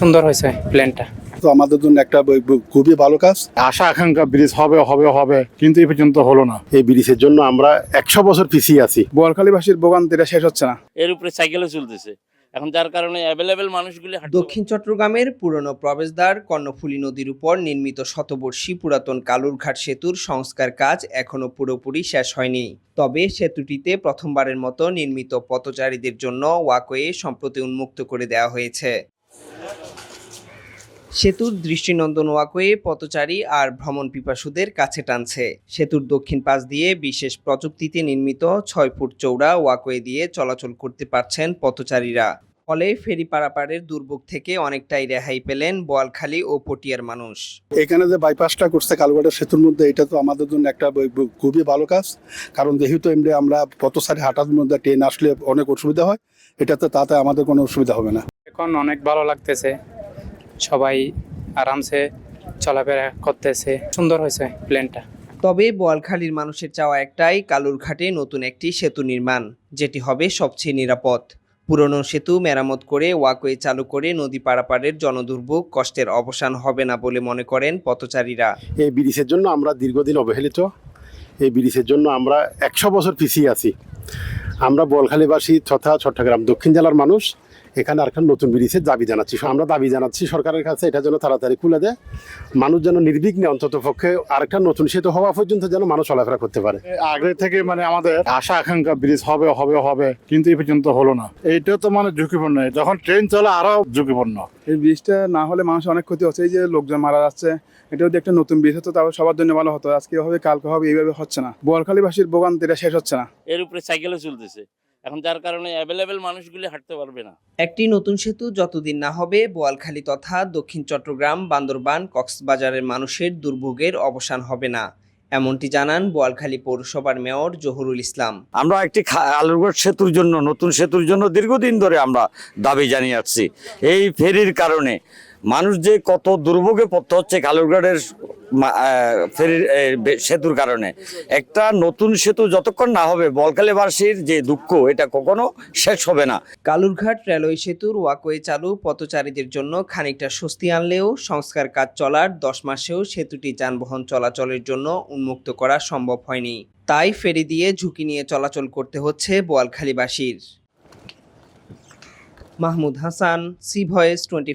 সুন্দর হয়েছে প্ল্যানটা। তো আমাদের জন্য একটা খুবই ভালো কাজ। আশা আকাঙ্ক্ষা ব্রিজ হবে হবে হবে কিন্তু এই পর্যন্ত হলো না। এই ব্রিজের জন্য আমরা একশো বছর পিছিয়ে আছি। বোয়ালখালীবাসীর ভোগান্তিটা শেষ হচ্ছে না। এর উপরে সাইকেলও চলতেছে। এখন যার কারণে অ্যাভেলেবেল মানুষগুলি দক্ষিণ চট্টগ্রামের পুরনো প্রবেশদ্বার কর্ণফুলী নদীর উপর নির্মিত শতবর্ষী পুরাতন কালুরঘাট সেতুর সংস্কার কাজ এখনও পুরোপুরি শেষ হয়নি। তবে সেতুটিতে প্রথমবারের মতো নির্মিত পথচারীদের জন্য ওয়াকওয়ে সম্প্রতি উন্মুক্ত করে দেওয়া হয়েছে। সেতুর দৃষ্টিনন্দন ওয়াকওয়ে পথচারী আর ভ্রমণ পিপাসুদের কাছে টানছে। সেতুর দক্ষিণ পাশ দিয়ে বিশেষ প্রযুক্তিতে নির্মিত ছয় ফুট চৌড়া ওয়াকওয়ে দিয়ে চলাচল করতে পারছেন পথচারীরা। ফলে ফেরি পারাপারের দুর্ভোগ থেকে অনেকটাই রেহাই পেলেন বোয়ালখালী ও পটিয়ার মানুষ। এখানে যে বাইপাসটা করছে কালুঘাটের সেতুর মধ্যে এটা তো আমাদের জন্য একটা খুবই ভালো কাজ। কারণ যেহেতু এমনি আমরা পথসারি হাঁটার মধ্যে ট্রেন আসলে অনেক অসুবিধা হয় এটাতে তাতে আমাদের কোনো অসুবিধা হবে না। এখন অনেক ভালো লাগতেছে। সবাই আরামসে চলাফেরা করতেছে। সুন্দর হয়েছে প্ল্যানটা তবে বোয়ালখালীর মানুষের চাওয়া একটাই কালুরঘাটে নতুন একটি সেতু নির্মাণ যেটি হবে সবচেয়ে নিরাপদ। পুরনো সেতু মেরামত করে ওয়াকওয়ে চালু করে নদী পারাপারের জনদুর্ভোগ কষ্টের অবসান হবে না বলে মনে করেন পথচারীরা। এই ব্রিজের জন্য আমরা দীর্ঘদিন অবহেলিত। এই ব্রিজের জন্য আমরা একশো বছর পিছিয়ে আছি। আমরা বোয়ালখালীবাসী তথা চট্টগ্রাম দক্ষিণ জেলার মানুষ। এখানে আর একটা নতুন ব্রিজের দাবি জানাচ্ছি। আমরা দাবি জানাচ্ছি সরকারের কাছে এটা যেন তাড়াতাড়ি খুলে দেয়। মানুষ যেন নির্বিঘ্নে অন্তত পক্ষে আরেকটা নতুন সেতু হওয়া পর্যন্ত যেন মানুষ চলাফেরা করতে পারে। আগে থেকে মানে আমাদের আশা আকাঙ্ক্ষা ব্রিজ হবে হবে হবে কিন্তু এই পর্যন্ত হলো না। এইটা তো মানে ঝুঁকিপূর্ণ। যখন ট্রেন চলে আরও ঝুঁকিপূর্ণ। এই ব্রিজটা না হলে মানুষ অনেক ক্ষতি হচ্ছে। এই যে লোকজন মারা যাচ্ছে এটা যদি একটা নতুন ব্রিজ হতো তাহলে সবার জন্য ভালো হতো। আজকে হবে কালকে হবে এইভাবে হচ্ছে না। বোয়ালখালীবাসীর ভোগান্তিটা শেষ হচ্ছে না। এর উপরে সাইকেলও চলতেছে। এখন যার কারণে অ্যাভেলেবেল মানুষগুলি হাঁটতে পারবে না। একটি নতুন সেতু যতদিন না হবে বোয়ালখালী তথা দক্ষিণ চট্টগ্রাম বান্দরবান কক্সবাজারের মানুষের দুর্ভোগের অবসান হবে না। এমনটি জানান বোয়ালখালী পৌরসভার মেয়র জহুরুল ইসলাম। আমরা একটি খা- আলুরঘাট সেতুর জন্য নতুন সেতুর জন্য দীর্ঘদিন ধরে আমরা দাবি জানিয়ে আসছি। এই ফেরির কারণে মানুষ যে কত দুর্ভোগে পড়তে হচ্ছে কালুরঘাটের ফেরির সেতুর কারণে। একটা নতুন সেতু যতক্ষণ না হবে বলকালীবাসীর যে দুঃখ, এটা কখনো শেষ হবে না। কালুরঘাট রেলওয়ে সেতুর ওয়াকওয়ে চালু পথচারীদের জন্য খানিকটা স্বস্তি আনলেও সংস্কার কাজ চলার দশ মাসেও সেতুটি যানবাহন চলাচলের জন্য উন্মুক্ত করা সম্ভব হয়নি। তাই ফেরি দিয়ে ঝুঁকি নিয়ে চলাচল করতে হচ্ছে বোয়ালখালীবাসীর। Mahmud Hasan, C voice twenty